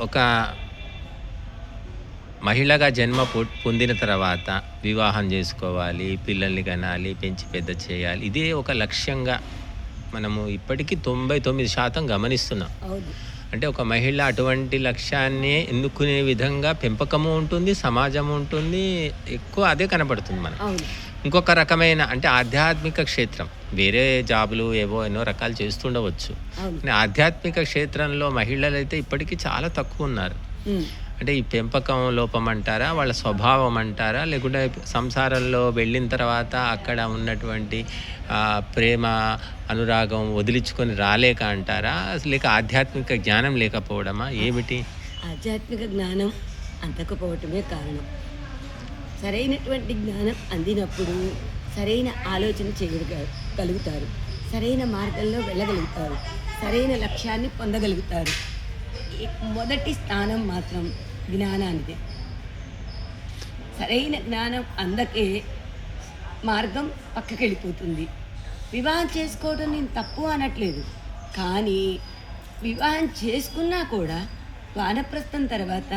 ఒక మహిళగా జన్మ పొందిన తర్వాత వివాహం చేసుకోవాలి పిల్లల్ని కనాలి పెంచి పెద్ద చేయాలి. ఇదే ఒక లక్ష్యంగా మనము ఇప్పటికీ తొంభై తొమ్మిది శాతం గమనిస్తున్నాం. అంటే ఒక మహిళ అటువంటి లక్ష్యాన్ని ఎన్నుకునే విధంగా పెంపకము ఉంటుంది సమాజం ఉంటుంది ఎక్కువ అదే కనపడుతుంది మనకు. అవును. ఇంకొక రకమైన అంటే ఆధ్యాత్మిక క్షేత్రం. వేరే జాబులు ఏవో ఎన్నో రకాలు చేస్తుండవచ్చు. కానీ ఆధ్యాత్మిక క్షేత్రంలో మహిళలు అయితే ఇప్పటికీ చాలా తక్కువ ఉన్నారు. అంటే ఈ పెంపకం లోపం అంటారా వాళ్ళ స్వభావం అంటారా లేకుంటే సంసారంలో వెళ్ళిన తర్వాత అక్కడ ఉన్నటువంటి ప్రేమ అనురాగం వదిలించుకొని రాలేక అంటారా లేక ఆధ్యాత్మిక జ్ఞానం లేకపోవడమా ఏమిటి? ఆధ్యాత్మిక జ్ఞానం అందకపోవటమే కారణం. సరైనటువంటి జ్ఞానం అందినప్పుడు సరైన ఆలోచన చేయగలుగుతారు సరైన మార్గంలో వెళ్ళగలుగుతారు. సరైన లక్ష్యాన్ని పొందగలుగుతారు. ఈ మొదటి స్థానం మాత్రం జ్ఞానానిదే. సరైన జ్ఞానం అందకే మార్గం పక్కకి వెళ్ళిపోతుంది వివాహం చేసుకోవడం నేను తప్పు అనట్లేదు. కానీ వివాహం చేసుకున్నా కూడా వానప్రస్థం తర్వాత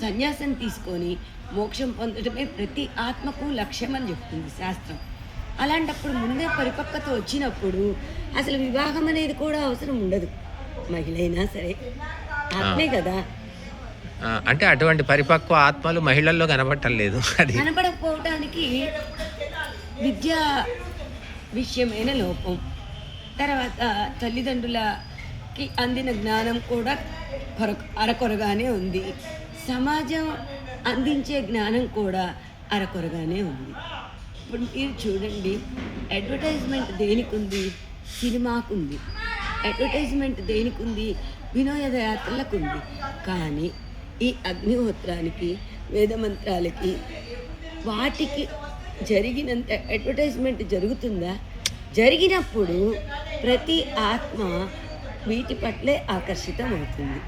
సన్యాసం తీసుకొని మోక్షం పొందడమే ప్రతి ఆత్మకు లక్ష్యం అని చెప్తుంది శాస్త్రం అలాంటప్పుడు ముందే పరిపక్వత వచ్చినప్పుడు అసలు వివాహం అనేది కూడా అవసరం ఉండదు. మహిళ అయినా సరే. ఆత్మే కదా. అంటే అటువంటి పరిపక్వ ఆత్మలు మహిళల్లో కనబడటం లేదు. అది కనపడకపోవడానికి విద్య విషయమైన లోపం. తర్వాత తల్లిదండ్రులకి అందిన జ్ఞానం కూడా కొర అరకొరగానే ఉంది. సమాజం అందించే జ్ఞానం కూడా అరకొరగానే ఉంది. ఇప్పుడు మీరు చూడండి అడ్వర్టైజ్మెంట్ దేనికి ఉంది సినిమాకు ఉంది అడ్వర్టైజ్మెంట్ దేనికి ఉంది వినోదయాత్రలకు ఉంది కానీ ఈ అగ్నిహోత్రానికి వేదమంత్రాలకి వాటికి జరిగినంత అడ్వర్టైజ్మెంట్ జరుగుతుందా? జరిగినప్పుడు ప్రతి ఆత్మ వీటి పట్లే ఆకర్షితం అవుతుంది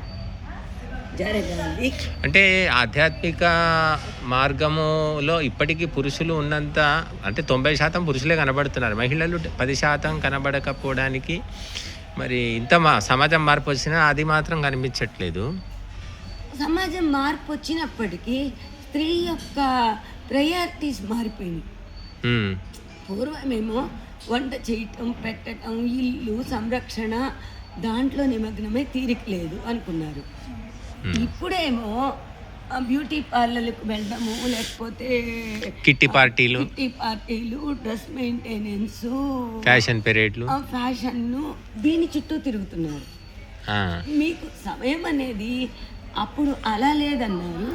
అంటే ఆధ్యాత్మిక మార్గములో ఇప్పటికీ పురుషులు ఉన్నంత అంటే తొంభై శాతం పురుషులే కనబడుతున్నారు. మహిళలు పది శాతం కనబడకపోవడానికి మరి ఇంత మా సమాజం మార్పు వచ్చినా అది మాత్రం కనిపించట్లేదు. సమాజం మార్పు వచ్చినప్పటికీ స్త్రీ యొక్క ప్రయారిటీస్ మారిపోయినాయి. ఉమ్, పూర్వమేమో వంట చేయటం పెట్టటం ఇల్లు సంరక్షణ దాంట్లో నిమగ్నమై తీరిక లేదు అనుకున్నారు. ఇప్పుడేమో బ్యూటీ పార్లర్లకు వెళ్ళడము లేకపోతే కిట్టి పార్టీలు. కిట్టి పార్టీలు డ్రెస్ మెయింటెనెన్స్ ఫ్యాషన్ పెరేడ్లు ఫ్యాషన్ దీని చుట్టూ తిరుగుతున్నారు. మీకు సమయం అనేది అప్పుడు అలా లేదన్నారు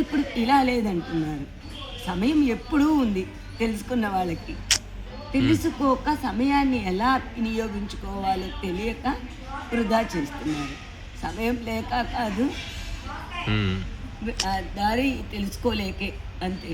ఇప్పుడు ఇలా లేదంటున్నారు. సమయం ఎప్పుడూ ఉంది తెలుసుకున్న వాళ్ళకి. తెలుసుకోక సమయాన్ని ఎలా వినియోగించుకోవాలో తెలియక వృధా చేస్తున్నారు. సమయం లేక కాదు. దారి తెలుసుకోలేకే అంతే.